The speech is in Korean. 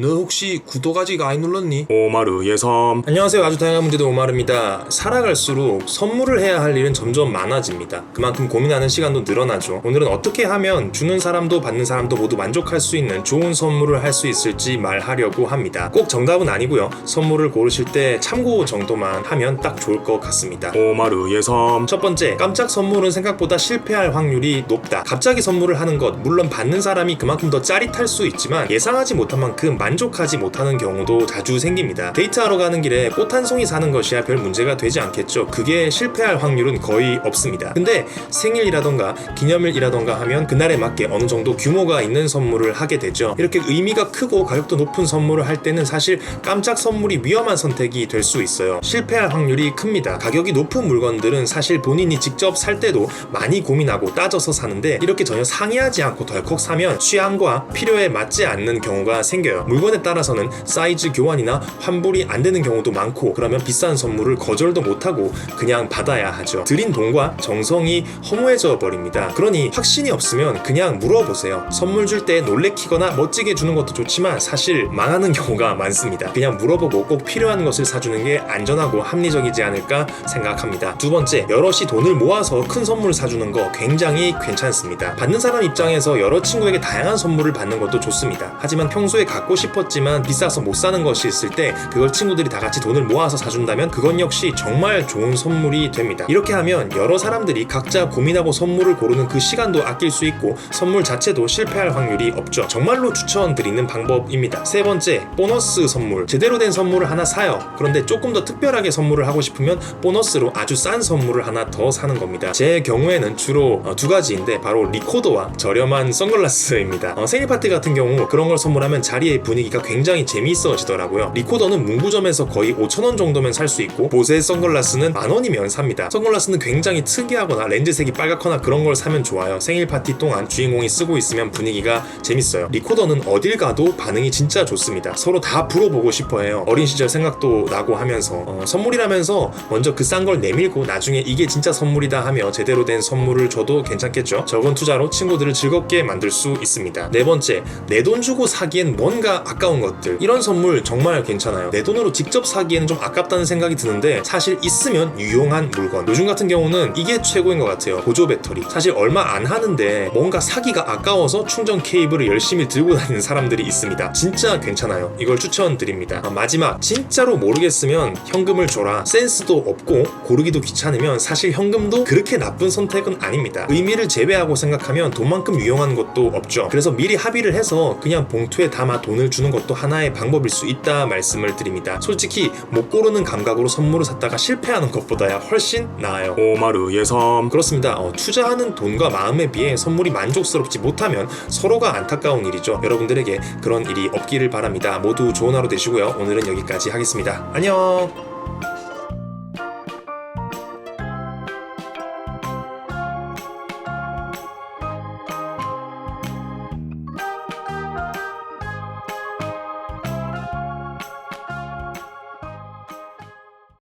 너 혹시 구독 아직 안 눌렀니? 오마르 예섬 안녕하세요. 아주 다양한 문제들 오마르입니다. 살아갈수록 선물을 해야 할 일은 점점 많아집니다. 그만큼 고민하는 시간도 늘어나죠. 오늘은 어떻게 하면 주는 사람도 받는 사람도 모두 만족할 수 있는 좋은 선물을 할 수 있을지 말하려고 합니다. 꼭 정답은 아니고요. 선물을 고르실 때 참고 정도만 하면 딱 좋을 것 같습니다. 오마르 예섬 첫 번째, 깜짝 선물은 생각보다 실패할 확률이 높다. 갑자기 선물을 하는 것, 물론 받는 사람이 그만큼 더 짜릿할 수 있지만 예상하지 못한 만큼 만족하지 못하는 경우도 자주 생깁니다. 데이트하러 가는 길에 꽃 한 송이 사는 것이야 별 문제가 되지 않겠죠. 그게 실패할 확률은 거의 없습니다. 근데 생일이라던가 기념일이라던가 하면 그날에 맞게 어느 정도 규모가 있는 선물을 하게 되죠. 이렇게 의미가 크고 가격도 높은 선물을 할 때는 사실 깜짝 선물이 위험한 선택이 될 수 있어요. 실패할 확률이 큽니다. 가격이 높은 물건들은 사실 본인이 직접 살 때도 많이 고민하고 따져서 사는데 이렇게 전혀 상의하지 않고 덜컥 사면 취향과 필요에 맞지 않는 경우가 생겨요. 물건에 따라서는 사이즈 교환이나 환불이 안 되는 경우도 많고 그러면 비싼 선물을 거절도 못하고 그냥 받아야 하죠. 드린 돈과 정성이 허무해져 버립니다. 그러니 확신이 없으면 그냥 물어보세요. 선물 줄 때 놀래키거나 멋지게 주는 것도 좋지만 사실 망하는 경우가 많습니다. 그냥 물어보고 꼭 필요한 것을 사주는 게 안전하고 합리적이지 않을까 생각합니다. 두 번째, 여럿이 돈을 모아서 큰 선물 사주는 거 굉장히 괜찮습니다. 받는 사람 입장에서 여러 친구에게 다양한 선물을 받는 것도 좋습니다. 하지만 평소에 갖고 싶었지만 비싸서 못 사는 것이 있을 때 그걸 친구들이 다 같이 돈을 모아서 사준다면 그건 역시 정말 좋은 선물이 됩니다. 이렇게 하면 여러 사람들이 각자 고민하고 선물을 고르는 그 시간도 아낄 수 있고 선물 자체도 실패할 확률이 없죠. 정말로 추천드리는 방법입니다. 세 번째, 보너스 선물. 제대로 된 선물을 하나 사요. 그런데 조금 더 특별하게 선물을 하고 싶으면 보너스로 아주 싼 선물을 하나 더 사는 겁니다. 제 경우에는 주로 어, 두 가지인데 바로 리코더와 저렴한 선글라스입니다. 어, 생일 파티 같은 경우 그런 걸 선물하면 자리의 분위기가 굉장히 재미있어지더라고요. 리코더는 문구점에서 거의 5,000원 정도면 살 수 있고 보세 선글라스는 만 원이면 삽니다. 선글라스는 굉장히 특이하거나 렌즈색이 빨갛거나 그런 걸 사면 좋아요. 생일 파티 동안 주인공이 쓰고 있으면 분위기가 재밌어요. 리코더는 어딜 가도 반응이 진짜 좋습니다. 서로 다 불어보고 싶어해요. 어린 시절 생각도 나고 하면서 어, 선물이라면서 먼저 그 싼 걸 내밀고 나중에 이게 진짜 선물이다 하며 제대로 된 선물을 줘도 괜찮겠죠. 적은 투자로 친구들을 즐겁게 만들 수 있습니다. 네 번째, 내 돈 주고 사기엔 뭔가 아까운 것들. 이런 선물 정말 괜찮아요. 내 돈으로 직접 사기에는 좀 아깝다는 생각이 드는데 사실 있으면 유용한 물건. 요즘 같은 경우는 이게 최고인 것 같아요. 보조 배터리. 사실 얼마 안 하는데 뭔가 사기가 아까워서 충전 케이블을 열심히 들고 다니는 사람들이 있습니다. 진짜 괜찮아요. 이걸 추천드립니다. 아, 마지막, 진짜로 모르겠으면 현금을 줘라. 센스도 없고 고르기도 귀찮으면 사실 현금도 그렇게 나쁜 선택은 아닙니다. 의미를 제외하고 생각하면 돈만큼 유용한 것도 없죠. 그래서 미리 합의를 해서 그냥 봉투에 담아 돈을 주는 것도 하나의 방법일 수 있다 말씀을 드립니다. 솔직히 못 고르는 감각으로 선물을 샀다가 실패하는 것보다야 훨씬 나아요. 오마르 예섬 그렇습니다. 어, 투자하는 돈과 마음에 비해 선물이 만족스럽지 못하면 서로가 안타까운 일이죠. 여러분들에게 그런 일이 없기를 바랍니다. 모두 좋은 하루 되시고요. 오늘은 여기까지 하겠습니다. 안녕!